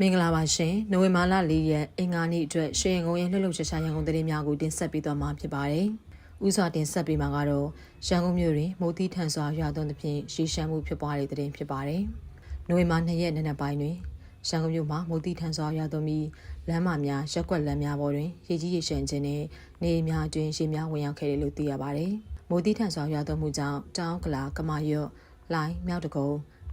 မင်္ဂလာပါရှင်နိုဝင်ဘာလ၄ရက်အင်္ဂါနေ့အတွက်ရှေရင်ကုန်းရဲ့လှုပ်လှုပ်ရှားရှားရန်ကုန်သတင်းများကိုတင်ဆက်ပေးသွားမှာဖြစ်ပါတယ်။ဥစွာတင်ဆက်ပေးမှာကတော့ရန်ကုန်မြို့တွင်မိုးသီးထန်စွာရွာသွန်းသဖြင့်ရှေးရှမ်းမှုဖြစ်ပွားတဲ့သတင်းဖြစ်ပါတယ်။နိုဝင်ဘာ၂ရက်နေ့နက်ပိုင်းတွင်ရန်ကုန်မြို့မှာမိုးသီးထန်စွာရွာသွန်းပြီးလမ်းမများရက်ကွက်လမ်းများပေါ်တွင်ရေကြီးရေရှမ်းခြင်းနဲ့နေအိမ်များအတွင်းရေများဝင်ရောက်ခဲ့တယ်လို့သိရပါတယ်။မိုးသီးထန်စွာရွာသွန်းမှုကြောင့်တောင်ကလာကမာရွတ်လိုင်းမြောက်တကုံ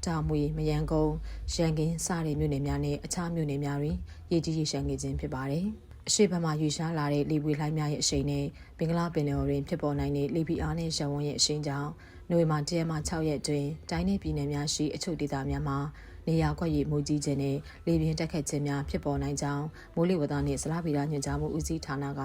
တာမွေမယန်းကုန်းရန်ကင်းစတဲ့မြို့နယ်များနဲ့အခြားမြို့နယ်များတွင်ရေကြီးရေရှမ်းနေခြင်းဖြစ်ပါတယ်။အရှိတ်ဘက်မှယူရှားလာတဲ့လေပွေလှိုင်းများရဲ့အရှိန်နဲ့ဘင်္ဂလားပင်လယ်အော်တွင်ဖြစ်ပေါ်နိုင်တဲ့လေပီအားနဲ့ရဝန်းရဲ့အရှိန်ကြောင့်နိုဝင်ဘာ၁ရက်မှ6ရက်တွင်တိုင်းနယ်ပြည်နယ်များရှိအချို့ဒေသများမှာနေရာကွက်ရည်မိုးကြီးခြင်းနဲ့လေပြင်းတက်ခတ်ခြင်းများဖြစ်ပေါ်နိုင်ကြောင်းမိုးလေဝသနှင့်ဇလဗေဒညွှန်ကြားမှုဦးစီးဌာနက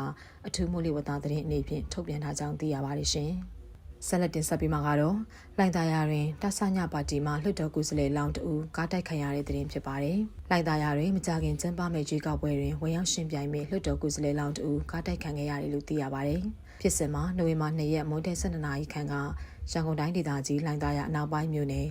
အထူးမိုးလေဝသသတင်းအနေဖြင့်ထုတ်ပြန်ထားကြောင်းသိရပါတယ်ရှင်။ ဆက်လက်တင်ဆက်ပေးမှာကတော့လိုင်သာယာတွင်တဆညပါတီမှလွှတ်တော်ကိုယ်စားလှယ်လောင်းတဦးကားတိုက်ခံရတဲ့တဲ့တင်ဖြစ်ပါတယ်။လိုင်သာယာတွင်မကြခင်ကျင်းပမဲ့ကြီးကောက်ပွဲတွင်ဝင်ရောက်ရှင်ပြိုင်မဲ့လွှတ်တော်ကိုယ်စားလှယ်လောင်းတဦးကားတိုက်ခံခဲ့ရတယ်လို့သိရပါတယ်။ဖြစ်စဉ်မှာနိုဝင်ဘာ2ရက်မွန်းတဲ့12နာရီခန့်ကရန်ကုန်တိုင်းဒေသကြီးလိုင်သာယာအနောက်ပိုင်းမြို့နယ်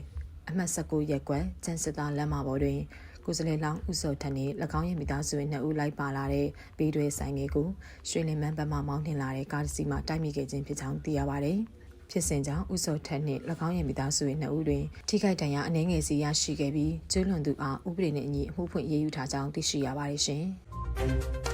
အမှတ်19ရပ်ကွက်ကျန်းစစ်သားလမ်းမပေါ်တွင်ကိုယ်စားလှယ်လောင်းဦးစောထန်နှင့်၎င်းရဲ့မိသားစုဝင်နှစ်ဦးလိုက်ပါလာတဲ့ပြီးတွဲဆိုင်ငယ်ကိုရွှေလင်မန်းဘက်မှမောင်းနှင်လာတဲ့ကားတစ်စီးမှတိုက်မိခဲ့ခြင်းဖြစ်ကြောင်းသိရပါတယ်။ ဖြစ်စဉ်ကြောင့်ဥစောထက်နှင့်၎င်းရဲ့မိသားစုဝင်နှစ်ဦးတွင်ထိခိုက်ဒဏ်ရာအနှဲငယ်စီရရှိခဲ့ပြီးကျွလွန်သူအားဥပဒေနှင့်အညီအမှုဖွင့်ရေးယူထားကြောင်းသိရှိရပါတယ်ရှင်။